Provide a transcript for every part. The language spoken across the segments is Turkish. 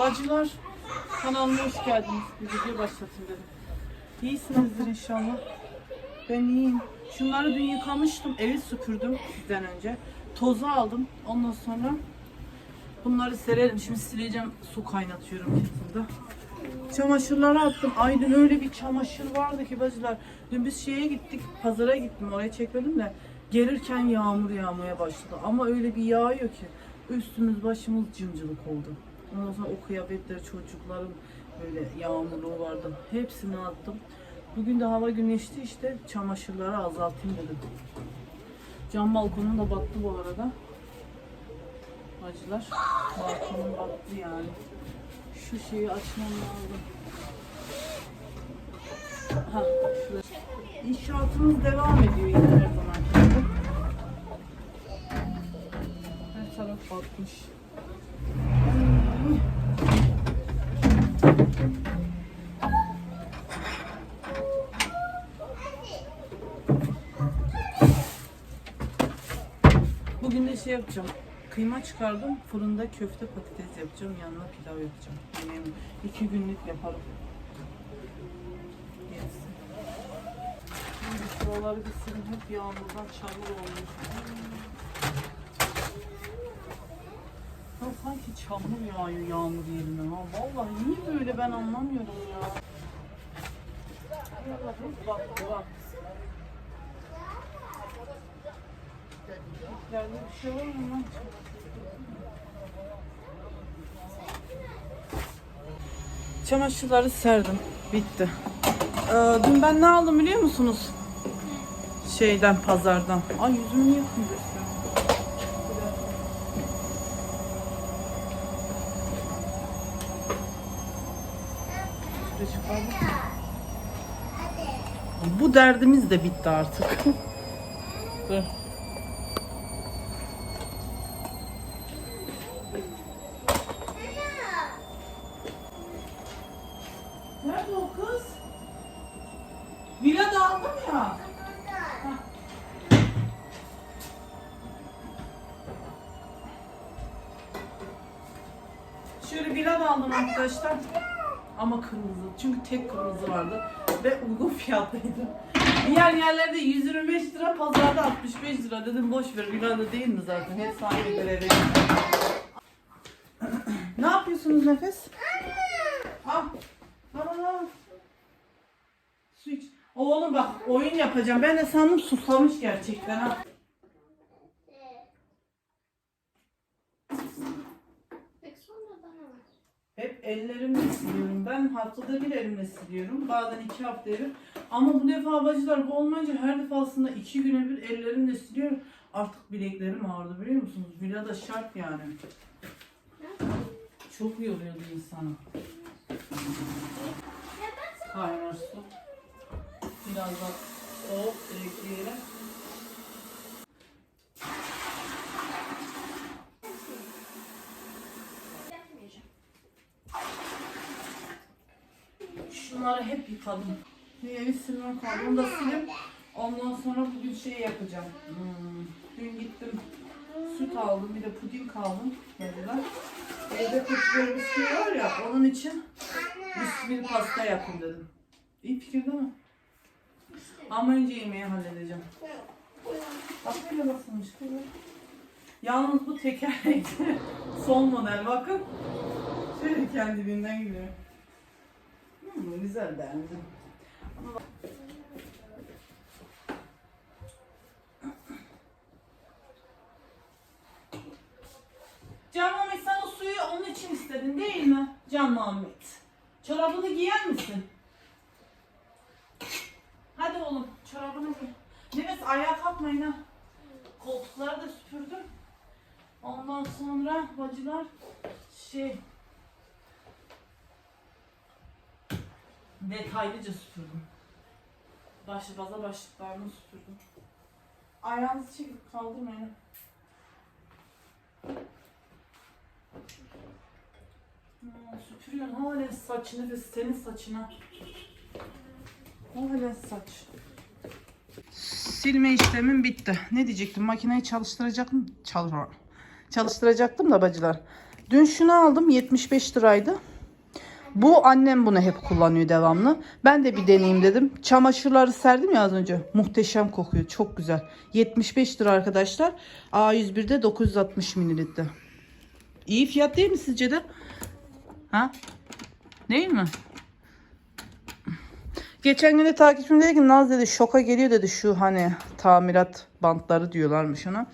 Bacılar kanalıma hoş geldiniz. Bir video başlatayım dedim. İyisinizdir inşallah. Ben iyiyim. Şunları dün yıkamıştım. Evi süpürdüm sizden önce. Tozu aldım. Ondan sonra bunları serelim. Şimdi sileceğim. Su kaynatıyorum kettle'da. Çamaşırları attım. Ay dün öyle bir çamaşır vardı ki bacılar. Dün biz şeye gittik. Pazara gittim. Oraya çekmedim de. Gelirken yağmur yağmaya başladı. Ama öyle bir yağıyor ki. Üstümüz başımız cımcılık oldu. Ondan sonra o kıyafetleri çocukların böyle yağmurluğu vardı. Hepsini attım. Bugün de hava güneşli işte çamaşırları azaltayım dedim. Cam balkonum da battı bu arada. Bacılar. Balkonum battı yani. Şu şeyi açmam lazım. İnşaatımız devam ediyor yine her zaman. Her taraf batmış. Şey yapacağım. Kıyma çıkardım. Fırında köfte patates yapacağım. Yanına pilav yapacağım. Yemeğimi iki günlük yaparım. Şimdi şuraları bir silin. Hep yağmurdan çamur olmuş. Ya sanki çamur yağıyor yağmur yerine. Ha. Vallahi niye böyle ben anlamıyorum ya. Bak bak. Çamaşırları serdim. Bitti. Ee, dün ben ne aldım biliyor musunuz? Şeyden, pazardan. Ay yüzümü niye kırıyorsun? Bu derdimiz de bitti artık. Dur. Fiyatlıydı. Diğer yerlerde 125 lira, pazarda 65 lira. Dedim boş ver villa da değil mi zaten? Hep aynı görevi. ne yapıyorsunuz Nefes? Al. Al al al. Su iç. Oğlum bak oyun yapacağım. Ben de sandım susamış gerçekten ha. Hep ellerimle siliyorum. Ben haftada bir elimle siliyorum. Bazen iki haftada bir. Ama bu defa bacılar bu olmayınca her defasında iki güne bir ellerimle siliyorum. Artık bileklerim ağrıdı biliyor musunuz? Villa da şart yani. Çok yoruyordu insanı. Kaynar su. Biraz da soğuk ekleyelim. Şunları hep yıkadım. Bir evi silmem kaldı. Onu da silip ondan sonra bugün şey yapacağım. Hmm. Dün gittim süt aldım bir de puding aldım dediler. Evde kutları bisküvi var ya onun için bisküvili pasta yapın dedim. İyi fikir değil mi? Ama önce yemeği halledeceğim. Bak böyle basılmış. Yalnız bu tekerlekli son model bakın. Şöyle kendiliğinden gidiyor. Hmm, güzel beğendim. Can Muhammed sen o suyu onun için istedin değil mi? Can Muhammed. Çorabını giyer misin? Hadi oğlum çorabını giy. Nefes ayağa kalkmayın ha. Koltukları da süpürdüm. Ondan sonra bacılar şey detaylıca süpürdüm. Baş, baza başlıklarını süpürdüm. Ayağınızı çekip kaldırmayın. Hmm, süpürüyorsun halen saçını ve senin saçına. Halen saç. Silme işlemim bitti. Ne diyecektim? Makineyi çalıştıracaktım. Çalış Çalıştıracaktım da bacılar. Dün şunu aldım 75 liraydı. Bu annem bunu hep kullanıyor devamlı. Ben de bir deneyeyim dedim. Çamaşırları serdim ya az önce. Muhteşem kokuyor. Çok güzel. 75 lira arkadaşlar. A101'de 960 mililitre. İyi fiyat değil mi sizce de? Ha? Değil mi? Geçen gün de takipçim dedi ki Naz dedi şoka geliyor dedi şu hani tamirat bantları diyorlarmış ona.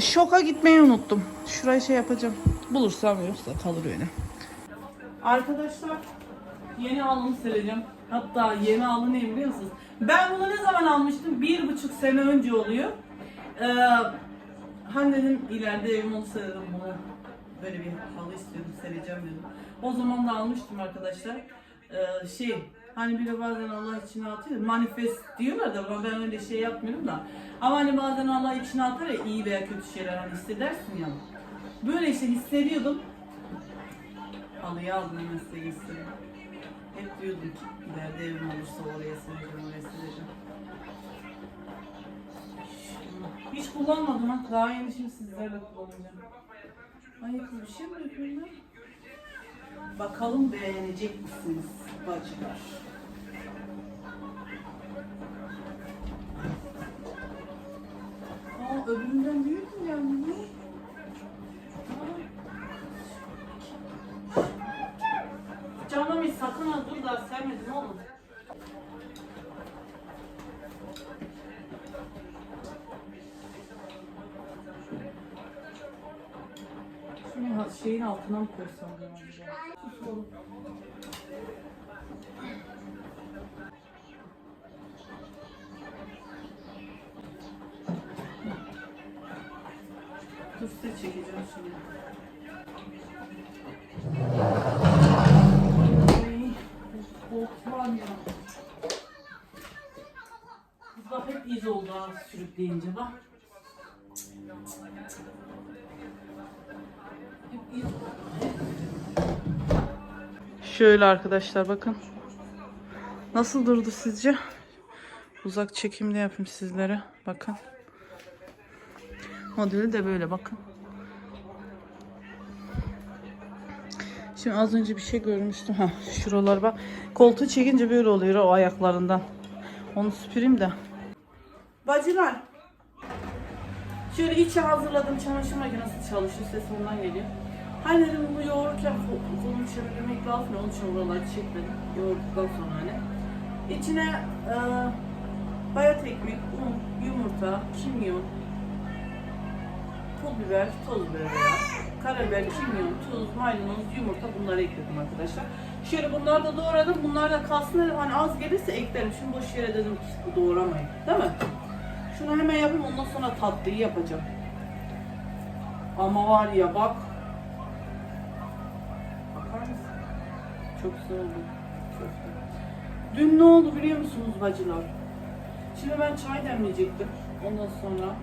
Şoka gitmeyi unuttum. Şurayı şey yapacağım. Bulursam yoksa kalır öyle. Arkadaşlar yeni alımı sileceğim. Hatta yeni alım ne biliyor musunuz? Ben bunu ne zaman almıştım? Bir buçuk sene önce oluyor. Ee, hani dedim ileride evim olsa dedim bunu böyle bir halı istiyordum sereceğim dedim. O zaman da almıştım arkadaşlar. Ee, şey hani biri bazen Allah içine atıyor. Manifest diyorlar da ben öyle şey yapmıyorum da. Ama hani bazen Allah içine atar ya iyi veya kötü şeyler hani hissedersin ya. Böyle işte hissediyordum. Halıyı aldım hemen size. Hep diyordum ki ileride evim olursa oraya sileceğim, oraya sileceğim. Hiç kullanmadım ha. Daha yeni şimdi sizlerle kullanacağım. Ay bir şey mi yapıyorlar? Bakalım beğenecek misiniz bacılar? Aa öbüründen büyük mü yani Ha dur da sevmedim oğlum. Şunu şeyin altına mı koysam ben? Dur size çekeceğim şimdi. Ay, korkmam ya. Kız bak sürükleyince bak. Şöyle arkadaşlar bakın. Nasıl durdu sizce? Uzak çekimde yapayım sizlere. Bakın. Modeli de böyle bakın. Şimdi az önce bir şey görmüştüm. Ha, şuralar bak. Koltuğu çekince böyle oluyor o ayaklarından. Onu süpüreyim de. Bacılar. Şöyle içe hazırladım. Çamaşır makinesi çalışıyor. Ses ondan geliyor. Hani dedim bu yoğururken kol- kolumu çevirmek lazım. Onun için oraları çekmedim. Yoğurduktan sonra hani. İçine e, bayat ekmek, un, yumurta, kimyon, pul biber, toz biber karabiber, kimyon, tuz, maydanoz, yumurta bunları ekledim arkadaşlar. Şöyle bunları da doğradım. Bunlar da kalsın dedim. Hani az gelirse eklerim. Şimdi boş yere dedim ki doğramayın. Değil mi? Şunu hemen yapayım. Ondan sonra tatlıyı yapacağım. Ama var ya bak. Bakar mısın? Çok güzel oldu. Köfte. Dün ne oldu biliyor musunuz bacılar? Şimdi ben çay demleyecektim. Ondan sonra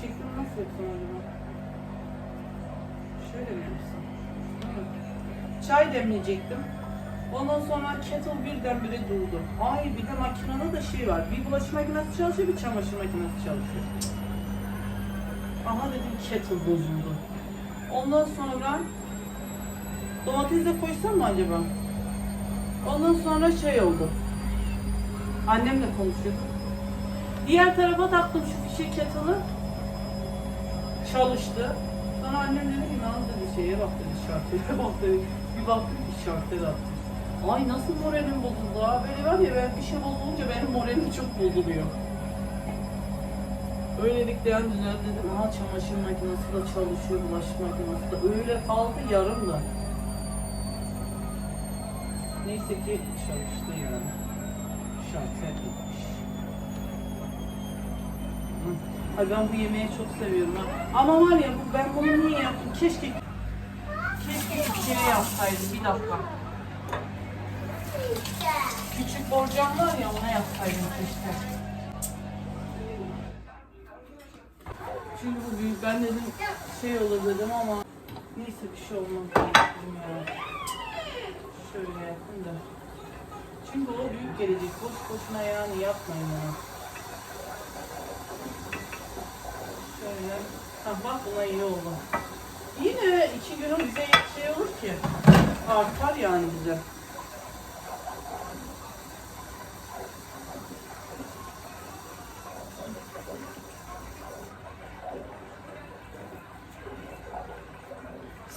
şeklini nasıl yapsam acaba? Şöyle mi yapsam? Çay demleyecektim. Ondan sonra kettle birdenbire durdu. Ay bir de makinede de şey var. Bir bulaşık makinesi çalışıyor, bir çamaşır makinesi çalışıyor. Aha dedim kettle bozuldu. Ondan sonra domates de koysam mı acaba? Ondan sonra şey oldu. Annemle konuşuyordum. Diğer tarafa taktım şu fişek kettle'ı. Çalıştı. Sonra annem dedi ki lan dedi şeye bak dedi şartlara bak dedi. Bir baktım ki şartlara attım. Ay nasıl moralim bozuldu ha. Böyle var ya ben bir şey bozulunca benim moralim çok bozuluyor. Öylelikle düzel dedim. Aha çamaşır makinesi de çalışıyor, bulaşık makinesi de. Öyle kaldı yarım da. Neyse ki çalıştı yani. Şartlar gitmiş. Ay ben bu yemeği çok seviyorum ha. Ama var ya ben bunu niye yaptım? Keşke keşke bir kere yapsaydım. Bir dakika. Küçük borcam var ya ona yapsaydım keşke. Çünkü bu büyük. Ben dedim şey olur dedim ama neyse bir şey olmaz. Şöyle yapayım da. Çünkü o büyük gelecek. Boş boşuna yani yapmayın ya. Şöyle. Ha bak buna iyi oldu. Yine iki günün bize şey olur ki. Artar yani bize.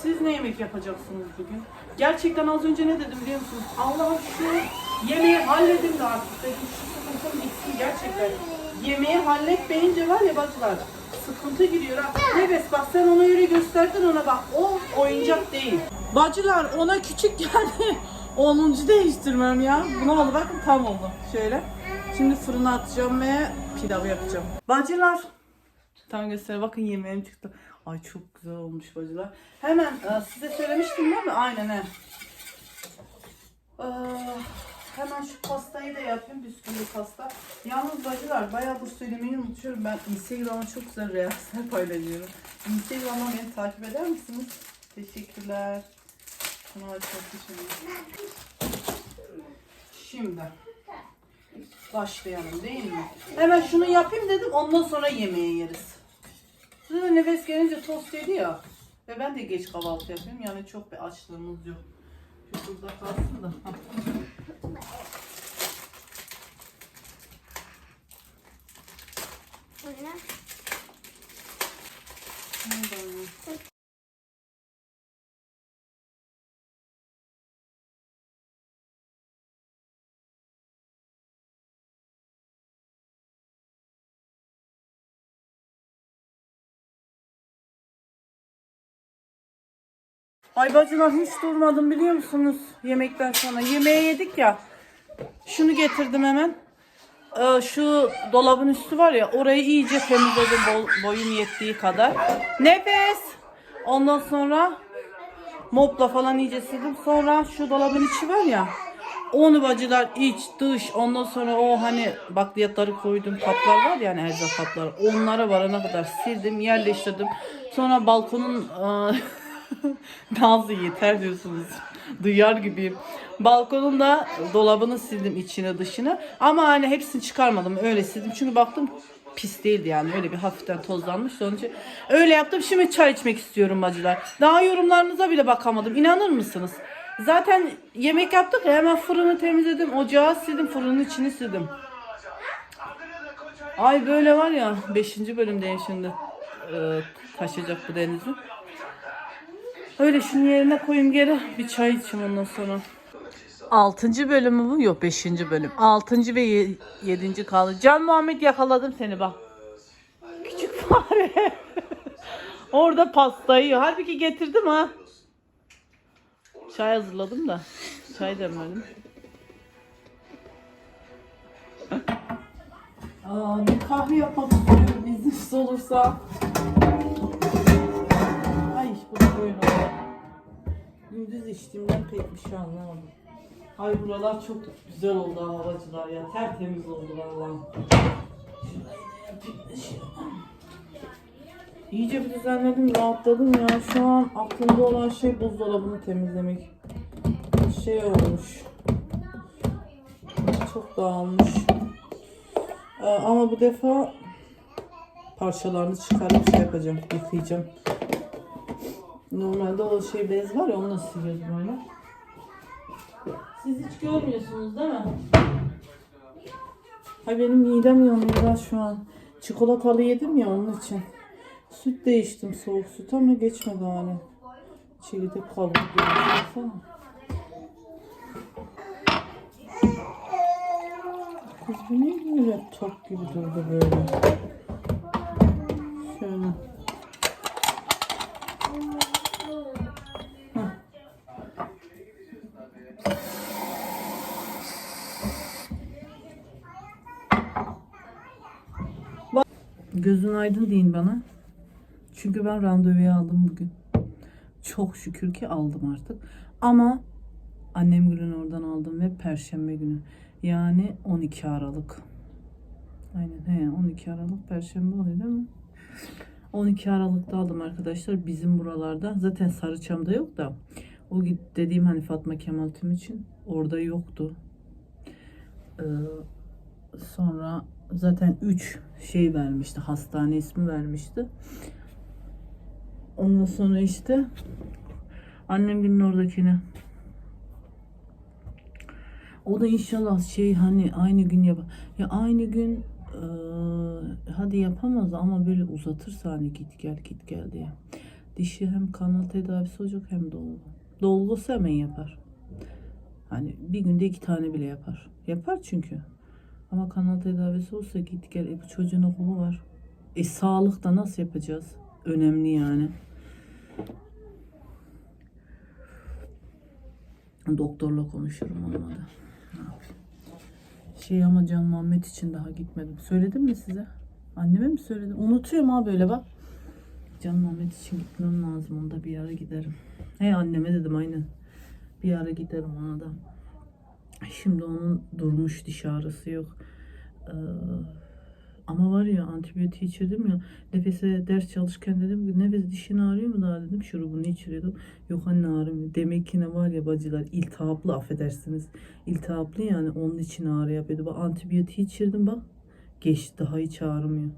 Siz ne yemek yapacaksınız bugün? Gerçekten az önce ne dedim biliyor musunuz? Allah'ım şu yemeği halledin de artık dedim. Şu sıkıntım bitsin gerçekten. Yemeği halletmeyince var ya bacılar sıkıntı giriyor ha. Nefes bak sen ona öyle gösterdin ona bak. O oyuncak değil. Bacılar ona küçük geldi. 10. değiştirmem ya. Bunu oldu bakın tam oldu. Şöyle. Şimdi fırına atacağım ve pilavı yapacağım. Bacılar Tam göster. Bakın yemeğim çıktı. Ay çok güzel olmuş bacılar. Hemen e, size söylemiştim değil mi? Aynen he. Ee, hemen şu pastayı da yapayım. Bisküvili pasta. Yalnız bacılar bayağıdır söylemeyi unutuyorum. Ben Instagram'a çok güzel reaksiyon paylaşıyorum. Instagram'dan beni takip eder misiniz? Teşekkürler. Da çok teşekkür Şimdi başlayalım değil mi? Hemen şunu yapayım dedim ondan sonra yemeğe yeriz. De nefes gelince tost ya. Ve ben de geç kahvaltı yapıyorum. Yani çok bir açlığımız yok. Şu burada kalsın da. Hah. Nerede o? Ay bacılar hiç durmadım biliyor musunuz yemekten sonra. Yemeği yedik ya. Şunu getirdim hemen. Ee, şu dolabın üstü var ya orayı iyice temizledim boyum yettiği kadar. Nefes. Ondan sonra mopla falan iyice sildim. Sonra şu dolabın içi var ya. Onu bacılar iç dış ondan sonra o hani bakliyatları koydum kaplar var ya hani erzak kapları onlara varana kadar sildim yerleştirdim. Sonra balkonun ıı, Nazlı yeter diyorsunuz. Duyar gibiyim. Balkonun da dolabını sildim içine dışını. Ama hani hepsini çıkarmadım. Öyle sildim. Çünkü baktım pis değildi yani. Öyle bir hafiften tozlanmış. Onun için öyle yaptım. Şimdi çay içmek istiyorum bacılar. Daha yorumlarınıza bile bakamadım. İnanır mısınız? Zaten yemek yaptık ya hemen fırını temizledim. Ocağı sildim. Fırının içini sildim. Ay böyle var ya 5. bölümdeyim şimdi. Ee, taşıyacak bu denizi. Öyle şunu yerine koyayım geri. Bir çay içeyim ondan sonra. Altıncı bölümü bu. Yok beşinci bölüm. Altıncı ve ye- yedinci kaldı. Can Muhammed yakaladım seni bak. Küçük fare. Orada pastayı yiyor. Halbuki getirdim ha. Çay hazırladım da. Çay demledim. Aa, bir kahve yapmak istiyorum izniniz olursa. Ay bu da böyle. Gündüz içtiğimden pek bir şey anlamadım. Ay buralar çok güzel oldu havacılar ya. Tertemiz oldu vallahi. İyice bir düzenledim, rahatladım ya. Şu an aklımda olan şey buzdolabını temizlemek. Şey olmuş. Çok dağılmış. Ee, ama bu defa parçalarını çıkarıp şey yapacağım, yıkayacağım. Normalde o şey bez var ya onunla siliyoruz böyle. Siz hiç görmüyorsunuz değil mi? Ay benim midem yanıyor ya şu an. Çikolatalı yedim ya onun için. Süt değiştim soğuk süt ama geçmedi hani. Çekirdek kaldı. Baksana. Kız bu niye böyle top gibi durdu böyle? Şöyle. Gözün aydın deyin bana. Çünkü ben randevuyu aldım bugün. Çok şükür ki aldım artık. Ama annem günün oradan aldım ve perşembe günü. Yani 12 Aralık. Aynen he 12 Aralık perşembe oluyor değil mi? 12 Aralık'ta aldım arkadaşlar bizim buralarda. Zaten Sarıçam'da yok da. O dediğim hani Fatma Kemal Tüm için orada yoktu. Ee, sonra zaten 3 şey vermişti. Hastane ismi vermişti. Ondan sonra işte annem günün oradakini. O da inşallah şey hani aynı gün yap. Ya aynı gün eee, hadi yapamaz ama böyle uzatırsa hani git gel git gel diye. Dişi hem kanal tedavisi olacak hem dolgu. Dolgusu hemen yapar. Hani bir günde iki tane bile yapar. Yapar çünkü. Ama kanal tedavisi olsa git gel. E bu çocuğun okulu var. E sağlıkta nasıl yapacağız? Önemli yani. Doktorla konuşurum olmadı. Şey ama Can Muhammed için daha gitmedim. Söyledim mi size? Anneme mi söyledim? Unutuyorum ha böyle bak. Can Muhammed için gitmem lazım. Onda bir ara giderim. He anneme dedim aynen. Bir ara giderim ona da. Şimdi onun durmuş diş ağrısı yok. Ee, ama var ya antibiyotik içirdim ya nefese ders çalışırken dedim ki nefes dişin ağrıyor mu daha dedim şurubunu içiriyordum. Yok anne ağrımıyor. Demek ki ne var ya bacılar iltihaplı affedersiniz. İltihaplı yani onun için ağrı yapıyordu. Bak antibiyotik içirdim bak. Geçti daha hiç ağrımıyor.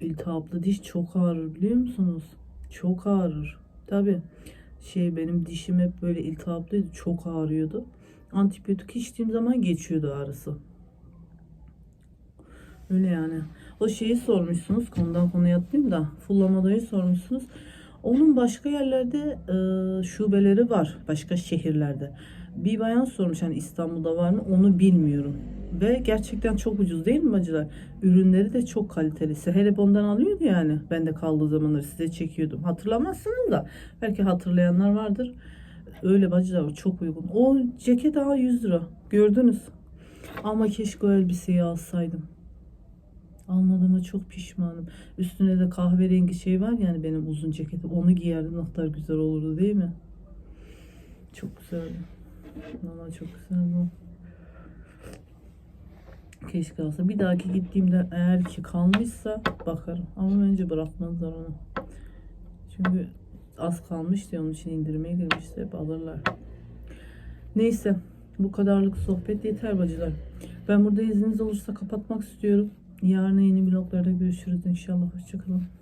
İltihaplı diş çok ağrır biliyor musunuz? Çok ağrır. Tabi şey benim dişim hep böyle iltihaplıydı. Çok ağrıyordu. Antibiyotik içtiğim zaman geçiyordu ağrısı. Öyle yani. O şeyi sormuşsunuz. Konudan konuya atmayayım da. Fullamada'yı sormuşsunuz. Onun başka yerlerde e, şubeleri var. Başka şehirlerde. Bir bayan sormuş hani İstanbul'da var mı? Onu bilmiyorum. Ve gerçekten çok ucuz değil mi bacılar? Ürünleri de çok kaliteli. Seher hep ondan alıyordu yani. Ben de kaldığı zamanları size çekiyordum. Hatırlamazsınız da. Belki hatırlayanlar vardır. Öyle bacılar çok uygun. O ceket daha 100 lira. Gördünüz. Ama keşke o elbiseyi alsaydım. Almadığıma çok pişmanım. Üstüne de kahverengi şey var yani benim uzun ceketim. Onu giyerdim ne kadar güzel olurdu değil mi? Çok güzeldi. Valla çok güzel bu. Keşke alsa. Bir dahaki gittiğimde eğer ki kalmışsa bakarım. Ama bence bırakmazlar onu. Çünkü az kalmış diye onun için indirmeye girmişse hep alırlar. Neyse. Bu kadarlık sohbet yeter bacılar. Ben burada izniniz olursa kapatmak istiyorum. Yarın yeni vloglarda görüşürüz inşallah. Hoşçakalın.